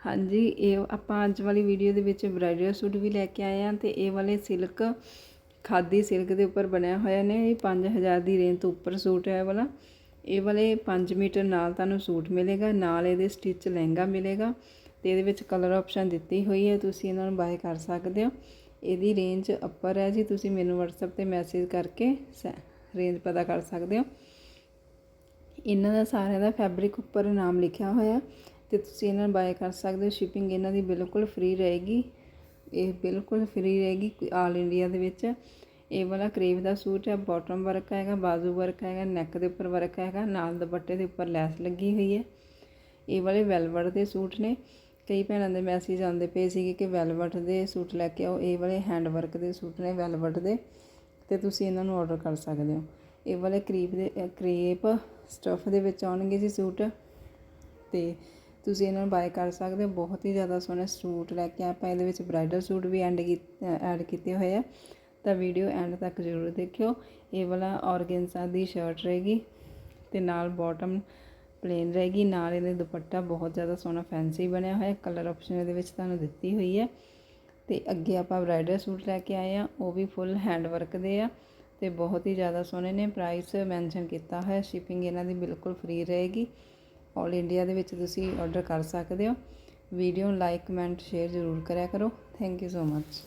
ਹਾਂਜੀ, ਇਹ ਆਪਾਂ ਅੱਜ ਵਾਲੀ ਵੀਡੀਓ ਦੇ ਵਿੱਚ ਬ੍ਰਾਈਡਲ ਸੂਟ ਵੀ ਲੈ ਕੇ ਆਏ ਆ ਤੇ ਇਹ ਵਾਲੇ ਸਿਲਕ ਖਾਦੀ ਸਿਲਕ ਦੇ ਉੱਪਰ ਬਣਿਆ ਹੋਇਆ ਨੇ। ਇਹ 5000 ਦੀ ਰੇਂਜ ਤੋਂ ਉੱਪਰ ਸੂਟ ਹੈ ਇਹ ਵਾਲਾ। ਇਹ ਵਾਲੇ 5 ਮੀਟਰ ਨਾਲ ਤੁਹਾਨੂੰ ਸੂਟ ਮਿਲੇਗਾ, ਨਾਲ ਇਹਦੇ ਸਟਿਚ ਲਹਿੰਗਾ ਮਿਲੇਗਾ ਤੇ ਇਹਦੇ ਵਿੱਚ ਕਲਰ ਆਪਸ਼ਨ ਦਿੱਤੀ ਹੋਈ ਹੈ, ਤੁਸੀਂ ਇਹਨਾਂ ਨੂੰ ਬਾਏ ਕਰ ਸਕਦੇ ਹੋ। ਇਹਦੀ ਰੇਂਜ ਅੱਪਰ ਹੈ ਜੀ, ਤੁਸੀਂ ਮੈਨੂੰ WhatsApp ਤੇ ਮੈਸੇਜ ਕਰਕੇ ਰੇਂਜ ਪਤਾ ਕਰ ਸਕਦੇ ਹੋ। ਇਹਨਾਂ ਦਾ ਸਾਰਿਆਂ ਦਾ ਫੈਬਰਿਕ ਉੱਪਰ ਨਾਮ ਲਿਖਿਆ ਹੋਇਆ। ਅਤੇ ਤੁਸੀਂ ਇਹਨਾਂ ਨੂੰ ਬਾਏ ਕਰ ਸਕਦੇ ਹੋ। ਸ਼ਿਪਿੰਗ ਇਹਨਾਂ ਦੀ ਬਿਲਕੁਲ ਫ੍ਰੀ ਰਹੇਗੀ। ਇਹ ਬਿਲਕੁਲ ਫ੍ਰੀ ਰਹੇਗੀ ਆਲ ਇੰਡੀਆ ਦੇ ਵਿੱਚ। ਇਹ ਵਾਲਾ ਕਰੇਵ ਦਾ ਸੂਟ ਹੈ ਬਾਟਮ ਵਰਕ ਹੈਗਾ, ਬਾਜ਼ੂ ਵਰਕ ਹੈਗਾ ਨੈਕ ਦੇ ਉੱਪਰ ਵਰਕ ਹੈਗਾ, ਨਾਲ ਦੁਪੱਟੇ ਦੇ ਉੱਪਰ ਲੈਸ ਲੱਗੀ ਹੋਈ ਹੈ। ਇਹ ਵਾਲੇ ਵੈਲਵਟ ਦੇ ਸੂਟ ਨੇ। ਕਈ ਭੈਣਾਂ ਦੇ ਮੈਸੇਜ ਆਉਂਦੇ ਪਏ ਸੀਗੇ ਕਿ ਵੈਲਵਟ ਦੇ ਸੂਟ ਲੈ ਕੇ ਆਓ। ਇਹ ਵਾਲੇ ਹੈਂਡ ਵਰਕ ਦੇ ਸੂਟ ਨੇ ਵੈਲਵਟ ਦੇ। ਤੇ ਤੁਸੀਂ ਇਹਨਾਂ ਨੂੰ ਆਰਡਰ ਕਰ ਸਕਦੇ ਹੋ। ਇਹ ਵਾਲੇ ਕਰੀਪ ਦੇ ਕਰੀਪ ਸਟਫ ਦੇ ਵਿੱਚ ਆਉਣਗੇ ਜੀ ਸੂਟ। ਤੇ ਤੁਸੀਂ ਇਹਨਾਂ ਨੂੰ ਬਾਏ ਕਰ ਸਕਦੇ ਹੋ। ਬਹੁਤ ਹੀ ਜ਼ਿਆਦਾ ਸੋਹਣੇ ਸੂਟ ਲੈ ਕੇ ਆਪਾਂ ਇਹਦੇ ਵਿੱਚ ਬ੍ਰਾਈਡਲ ਸੂਟ ਵੀ ਐਂਡ ਐਡ ਕੀਤੇ ਹੋਏ ਆ। ਤਾਂ ਵੀਡੀਓ ਐਂਡ ਤੱਕ ਜ਼ਰੂਰ ਦੇਖਿਓ। ਇਹ ਵਾਲਾ ਔਰਗੈਂਜ਼ਾ ਦੀ ਸ਼ਰਟ ਰਹੇਗੀ ਤੇ ਨਾਲ ਬਾਟਮ ਪਲੇਨ ਰਹੇਗੀ। ਨਾਲ ਇਹਦੇ ਦੁਪੱਟਾ ਬਹੁਤ ਜ਼ਿਆਦਾ ਸੋਹਣਾ ਫੈਂਸੀ ਬਣਿਆ ਹੋਇਆ। ਕਲਰ ਆਪਸ਼ਨ ਇਹਦੇ ਵਿੱਚ ਤੁਹਾਨੂੰ ਦਿੱਤੀ ਹੋਈ ਹੈ ਤੇ ਅੱਗੇ ਆਪਾਂ ਬ੍ਰਾਈਡਲ ਸੂਟ ਲੈ ਕੇ ਆਏ ਆ। ਉਹ ਵੀ ਫੁੱਲ ਹੈਂਡ ਵਰਕ ਦੇ ਆ ਤੇ ਬਹੁਤ ਹੀ ਜ਼ਿਆਦਾ ਸੋਹਣੇ ਨੇ। ਪ੍ਰਾਈਸ ਮੈਂਸ਼ਨ ਕੀਤਾ ਹੋਇਆ। ਸ਼ਿਪਿੰਗ ਇਹਨਾਂ ਦੀ ਬਿਲਕੁਲ ਫ੍ਰੀ ਰਹੇਗੀ। ਆਲ ਇੰਡੀਆ ਦੇ ਵਿੱਚ ਤੁਸੀਂ ਆਰਡਰ ਕਰ ਸਕਦੇ ਹੋ। ਵੀਡੀਓ ਨੂੰ ਲਾਈਕ ਕਮੈਂਟ ਸ਼ੇਅਰ ਜ਼ਰੂਰ ਕਰਿਆ ਕਰੋ। Thank you so much